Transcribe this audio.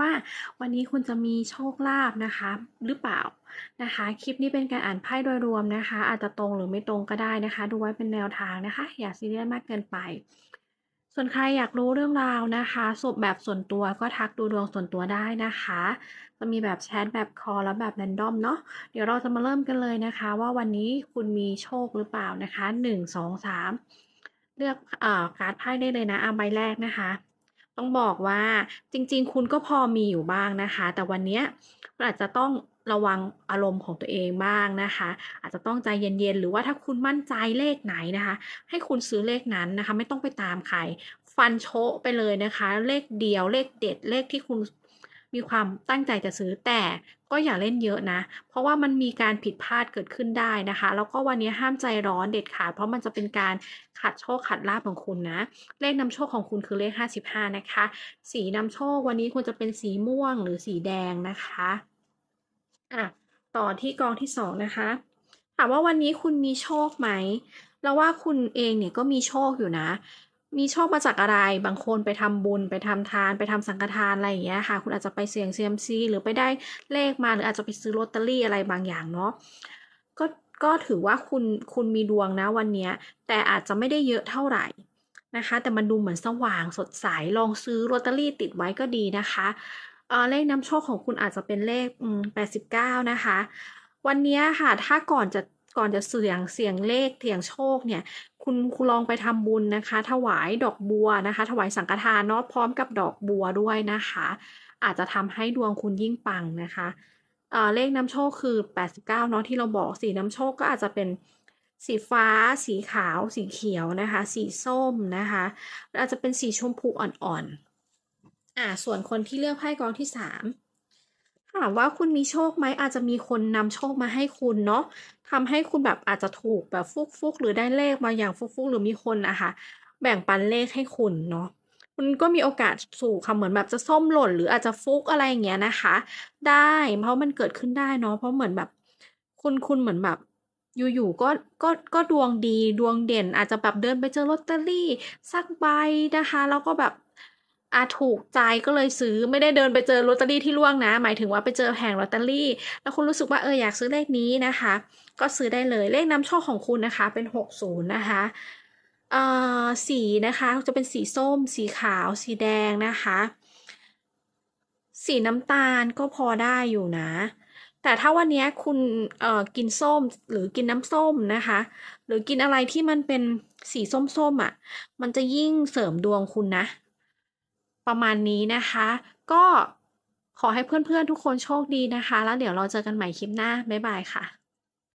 ว่าวันนี้คุณจะมีโชคลาภนะคะ หรือเปล่านะคะ คลิปนี้เป็นการอ่านไพ่โดยรวมนะคะ อาจจะตรงหรือไม่ตรงก็ได้นะคะ ดูไว้เป็นแนวทางนะคะ อย่าซีเรียสมากเกินไป ส่วนใครอยากรู้เรื่องราวนะคะสบแบบส่วนตัวก็ทักดูดวงส่วนตัวได้นะคะ จะมีแบบแชทแบบคอลแล้วแบบแรนดอมเนาะเดี๋ยวเราจะมาเริ่มกันเลยนะคะ ว่าวันนี้คุณมีโชคหรือเปล่านะคะหนึ่งสองสามเลือกอการ์ดไพ่ได้เลยนะอะใบแรกนะคะ ต้องบอกว่าจริงๆ คุณก็พอมีอยู่บ้างนะคะ แต่วันนี้อาจจะต้องระวังอารมณ์ของตัวเองบ้างนะคะ อาจจะต้องใจเย็นๆ หรือว่าถ้าคุณมั่นใจเลขไหนนะคะ ให้คุณซื้อเลขนั้นนะคะ ไม่ต้องไปตามใคร ฟันโชะไปเลยนะคะ เลขเดียวเลขเด็ดเลขที่คุณ มีความตั้งใจจะซื้อแต่ก็อย่าเล่นเยอะนะ เพราะว่ามันมีการผิดพลาดเกิดขึ้นได้นะคะ แล้วก็วันนี้ห้ามใจร้อนเด็ดขาด เพราะมันจะเป็นการขัดโชคขัดลาภของคุณนะ เลขนำโชคของคุณคือเลข 55 นะคะ สีนำโชควันนี้ควรจะเป็นสีม่วงหรือสีแดงนะคะอะต่อที่กองที่สองนะคะถามว่าวันนี้คุณมีโชคไหมแล้วว่าคุณเองเนี่ยก็มีโชคอยู่นะ มีโชคมาจากอะไร บางคนไปทำบุญไปทำทานไปทำสังฆทานอะไรอย่างเงี้ยค่ะ คุณอาจจะไปเสี่ยงเซียมซีหรือไปได้เลขมาหรืออาจจะไปซื้อลอตเตอรี่อะไรบางอย่างเนาะก็ก็ถือว่าคุณคุณมีดวงนะวันเนี้ย แต่อาจจะไม่ได้เยอะเท่าไหร่นะคะ แต่มันดูเหมือนสว่างสดใสลองซื้อลอตเตอรี่ติดไว้ก็ดีนะคะเอ่อเลขนำโชคของคุณอาจจะเป็นเลขอืม89นะคะ วันเนี้ยค่ะถ้าก่อนจะก่อนจะเสี่ยงเสี่ยงเลขเสี่ยงโชคเนี่ย คุณคุณลองไปทำบุญนะคะ ถวายดอกบัวนะคะ ถวายสังฆทานเนาะพร้อมกับดอกบัวด้วยนะคะ อาจจะทำให้ดวงคุณยิ่งปังนะคะเเลขนำโชคคือ 89เนาะที่เราบอกสีนำโชคก็อาจจะเป็นสีฟ้า สีขาว สีเขียวนะคะ สีส้มนะคะออาจจะเป็นสีชมพูอ่อนๆอ่าส่วนคนที่เลือกไพ่กองที่สาม ถามว่าคุณมีโชคไหมอาจจะมีคนนำโชคมาให้คุณเนาะทำให้คุณแบบอาจจะถูกแบบฟุกๆหรือได้เลขมาอย่างฟุกๆหรือมีคนอะค่ะแบ่งปันเลขให้คุณเนาะคุณก็มีโอกาสสูงค่ะเหมือนแบบจะส้มหล่น หรืออาจจะฟุกอะไรอย่างเงี้ยนะคะ ได้เพราะมันเกิดขึ้นได้เนาะเพราะเหมือนแบบ คุณคุณเหมือนแบบ อยู่ๆก็ก็ก็ดวงดีดวงเด่น อาจจะแบบเดินไปเจอลอตเตอรี่สักใบนะคะ แล้วก็แบบ อาถูกใจก็เลยซื้อไม่ได้เดินไปเจอลอตเตอรี่ที่ล่วงนะ หมายถึงว่าไปเจอแผงลอตเตอรี่ แล้วคุณรู้สึกว่าเอออยากซื้อเลขนี้นะคะ ก็ซื้อได้เลยเลขนำโชคของคุณนะคะเป็น 60 นะคะเอ่อสีนะคะจะเป็นสีส้ม สีขาว สีแดงนะคะ สีน้ำตาลก็พอได้อยู่นะ แต่ถ้าวันนี้คุณเอ่อกินส้มหรือกินน้ำส้มนะคะ หรือกินอะไรที่มันเป็นสีส้มๆอะ มันจะยิ่งเสริมดวงคุณนะ ประมาณนี้นะคะ ก็ขอให้เพื่อนๆทุกคนโชคดีนะคะ แล้วเดี๋ยวเราเจอกันใหม่คลิปหน้า บ๊ายบายค่ะ